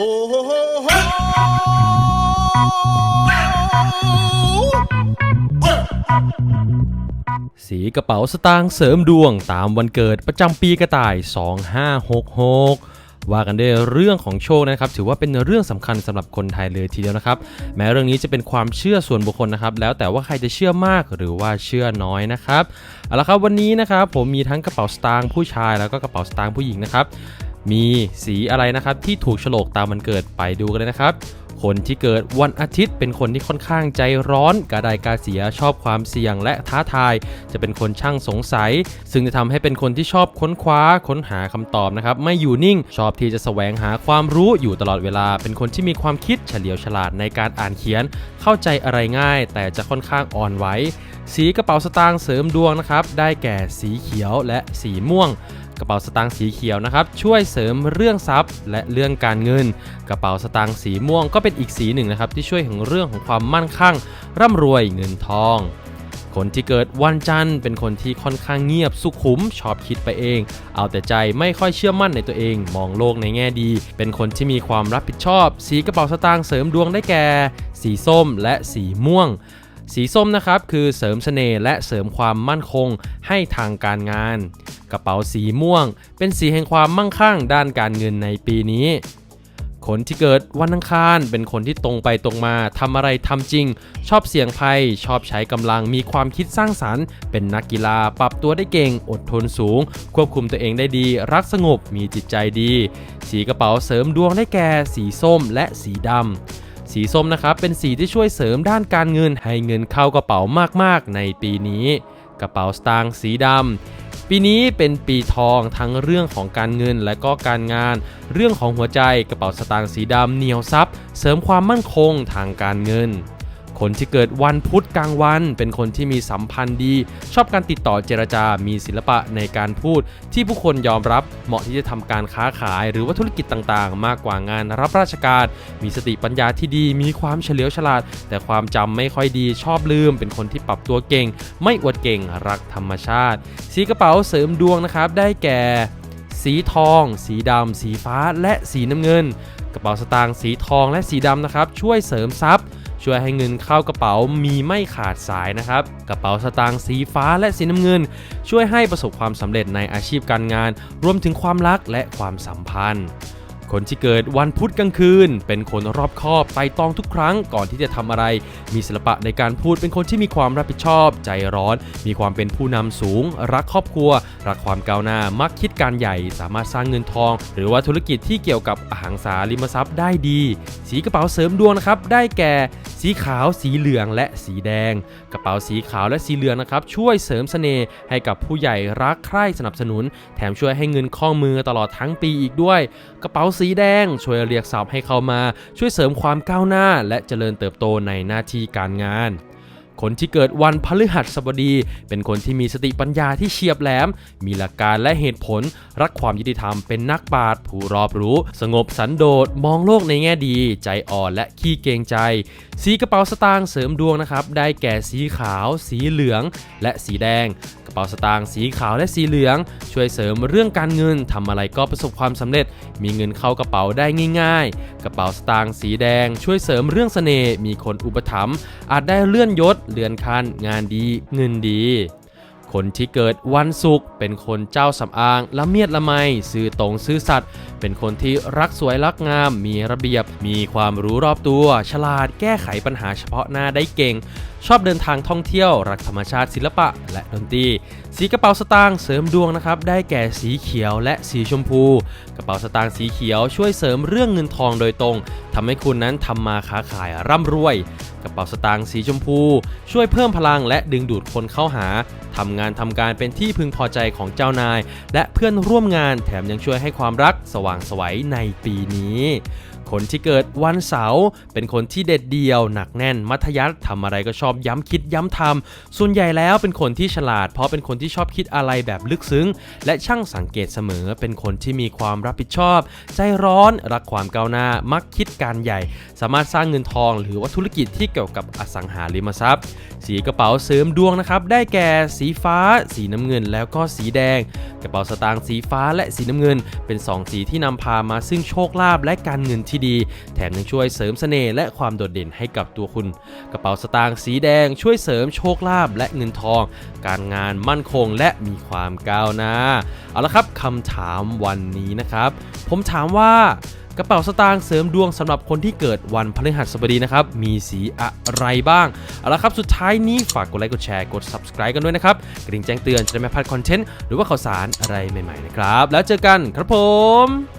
โอ้โหโหโหเอ้ยสีกระเป๋าสตางค์เสริมดวงตามวันเกิดประจำปีกระต่าย 2566 ว่ากันด้วยเรื่องของโชคนะครับ ถือว่าเป็นเรื่องสำคัญสำหรับคนไทยเลยทีเดียวนะครับ แม้เรื่องนี้จะเป็นความเชื่อส่วนบุคคลนะครับ แล้วแต่ว่าใครจะเชื่อมากหรือว่าเชื่อน้อยนะครับเอาละครับวันนี้นะครับผมมีทั้งกระเป๋าสตางค์ผู้ชายแล้วก็กระเป๋าสตางค์ผู้หญิงนะครับ มีสีอะไรนะครับที่ถูกโฉลกตามวันเกิดไปดูกันเลยนะครับ คนที่เกิดวันอาทิตย์เป็นคนที่ค่อนข้างใจร้อนกระไดกาเสียชอบความเสี่ยงและท้าทาย จะเป็นคนช่างสงสัย ซึ่งจะทำให้เป็นคนที่ชอบค้นคว้าค้นหาคำตอบนะครับ ไม่อยู่นิ่ง ชอบที่จะแสวงหาความรู้อยู่ตลอดเวลา เป็นคนที่มีความคิดเฉลียวฉลาดในการอ่านเขียน เข้าใจอะไรง่าย แต่จะค่อนข้างอ่อนไหวสีกระเป๋าสตางค์เสริมดวงนะครับได้แก่สีเขียวและสีม่วง กระเป๋าสตางค์สีเขียวนะครับช่วยเสริมเรื่องทรัพย์ และเรื่องการเงิน กระเป๋าสตางค์สีม่วงก็เป็นอีกสีหนึ่งนะครับที่ช่วยถึงเรื่องของความมั่นคงร่ำรวยเงินทอง คนที่เกิดวันจันทร์เป็นคนที่ค่อนข้างเงียบสุขุมชอบคิดไปเอง เอาแต่ใจไม่ค่อยเชื่อมั่นในตัวเอง มองโลกในแง่ดี เป็นคนที่มีความรับผิดชอบ สีกระเป๋าสตางค์เสริมดวงได้แก่ สีส้มและสีม่วงสีส้มนะครับคือเสริมเสน่ห์และเสริมความมั่นคงให้ทางการงาน กระเป๋าสีม่วง เป็นสีแห่งความมั่งคั่งด้านการเงินในปีนี้ คนที่เกิดวันอังคารเป็นคนที่ตรงไปตรงมาทำอะไรทำจริง ชอบเสี่ยงภัย ชอบใช้กำลังมีความคิดสร้างสรรค์ เป็นนักกีฬาปรับตัวได้เก่ง อดทนสูง ควบคุมตัวเองได้ดี รักสงบมีจิตใจดี สีกระเป๋าเสริมดวงได้แก่ สีส้มและสีดำสีส้มนะครับเป็นสีที่ช่วยเสริมด้านการเงินให้เงินเข้ากระเป๋ามากๆ ในปีนี้ กระเป๋าสตางค์สีดำ ปีนี้เป็นปีทองทั้งเรื่องของการเงินและก็การงาน เรื่องของหัวใจกระเป๋าสตางค์สีดำเหนียวซับเสริมความมั่นคงทางการเงิน คนที่เกิดวันพุธกลางวัน เป็นคนที่มีสัมพันธ์ดี ชอบการติดต่อเจรจา มีศิลปะในการพูด ที่ผู้คนยอมรับ เหมาะที่จะทำการค้าขาย หรือว่าธุรกิจต่างๆ มากกว่างานรับราชการ มีสติปัญญาที่ดี มีความเฉลียวฉลาด แต่ความจำไม่ค่อยดี ชอบลืม เป็นคนที่ปรับตัวเก่ง ไม่อวดเก่ง รักธรรมชาติ สีกระเป๋าเสริมดวงนะครับ ได้แก่ สีทอง สีดำ สีฟ้า และสีน้ำเงิน กระเป๋าสตางค์ สีทอง และสีดำนะครับ ช่วยเสริมทรัพย์ ช่วยให้เงินเข้ากระเป๋ามีไม่ขาดสายนะครับ กระเป๋าสตางค์สีฟ้าและสีน้ำเงิน ช่วยให้ประสบความสำเร็จในอาชีพการงาน รวมถึงความรักและความสัมพันธ์ คนที่เกิดวันพุธกลางคืน เป็นคนรอบคอบไต่ตองทุกครั้งก่อนที่จะทำอะไร มีศิลปะในการพูดเป็นคนที่มีความรับผิดชอบ ใจร้อน มีความเป็นผู้นำสูง รักครอบครัว รักความก้าวหน้ามักคิดการใหญ่ สามารถสร้างเงินทอง หรือว่าธุรกิจที่เกี่ยวกับอสังหาริมทรัพย์ได้ดี สีกระเป๋าเสริมดวงนะครับได้แก่สีขาว สีเหลือง และสีแดง กระเป๋าสีขาวและสีเหลืองนะครับช่วยเสริมเสน่ห์ให้กับผู้ใหญ่รักใคร่สนับสนุน แถมช่วยให้เงินคล่องมือตลอดทั้งปีอีกด้วย กระเป๋าสีแดง ช่วยเรียกทรัพย์ให้เข้ามา ช่วยเสริมความก้าวหน้า และเจริญเติบโตในหน้าที่การงานคนที่เกิดวันพฤหัสบดี เป็นคนที่มีสติปัญญาที่เฉียบแหลม มีหลักการและเหตุผล รักความยุติธรรมเป็นนักปราชญ์ผู้รอบรู้ สงบสันโดษ มองโลกในแง่ดี ใจอ่อนและขี้เกรงใจ สีกระเป๋าสตางค์เสริมดวงนะครับ ได้แก่สีขาว สีเหลือง และสีแดง ป๋าสตางค์สีขาวและสีเหลือง ช่วยเสริมเรื่องการเงินทำอะไรก็ประสบความสำเร็จ มีเงินเข้ากระเป๋าได้ง่าย ๆ กระเป๋าสตางค์สีแดง ช่วยเสริมเรื่องเสน่ห์มีคนอุปถัมภ์อาจได้เลื่อนยศเลื่อนขั้นงานดีเงินดีคนที่เกิดวันศุกร์เป็นคนเจ้าสำอางละเมียดละไมซื่อตรงซื่อสัตย์เป็นคนที่รักสวยรักงาม มีระเบียบ มีความรู้รอบตัว ฉลาดแก้ไขปัญหาเฉพาะหน้าได้เก่ง ชอบเดินทางท่องเที่ยว รักธรรมชาติศิลปะ และดนตรีสีกระเป๋าสตางค์เสริมดวงนะครับได้แก่สีเขียวและสีชมพู กระเป๋าสตางค์สีเขียวช่วยเสริมเรื่องเงินทองโดยตรงทำให้คุณนั้นทำมาค้าขายร่ำรวย กระเป๋าสตางค์สีชมพู ช่วยเพิ่มพลังและดึงดูดคนเข้าหาทำงานทำการเป็นที่พึงพอใจของเจ้านาย และเพื่อนร่วมงานแถมยังช่วยให้ความรักสว่วางสวัยในปีนี้ คนที่เกิดวันเสาร์เป็นคนที่เด็ดเดี่ยว หนักแน่นมัธยัสถ์ทำอะไรก็ชอบย้ำคิดย้ำทำส่วนใหญ่แล้วเป็นคนที่ฉลาด เพราะเป็นคนที่ชอบคิดอะไรแบบลึกซึ้ง และช่างสังเกตเสมอเป็นคนที่มีความรับผิดชอบ ใจร้อนรักความก้าวหน้ามักคิดการใหญ่ สามารถสร้างเงินทองหรือว่าธุรกิจที่เกี่ยวกับอสังหาริมทรัพย์ สีกระเป๋าเสริมดวงนะครับได้แก่สีฟ้า สีน้ำเงิน แล้วก็สีแดง กระเป๋าสตางค์สีฟ้าและสีน้ำเงิน เป็น 2 สีที่นำพามาซึ่งโชคลาภและการเงินที่ดี แถมยังช่วยเสริมเสน่ห์และความโดดเด่นให้กับตัวคุณ กระเป๋าสตางค์สีแดงช่วยเสริมโชคลาภและเงินทอง การงานมั่นคงและมีความก้าวหน้า เอาละครับคำถามวันนี้นะครับ ผมถามว่ากระเป๋าสตางค์เสริมดวงสำหรับคนที่เกิดวันพฤหัสบดีนะครับ มีสีอะไรบ้าง เอาละครับ สุดท้ายนี้ฝากกดไลค์ กดแชร์ กด subscribe กันด้วยนะครับ กระดิ่งแจ้งเตือนจะได้ไม่พลาดคอนเทนต์ หรือว่าข่าวสารอะไรใหม่ๆนะครับ แล้วเจอกันครับผม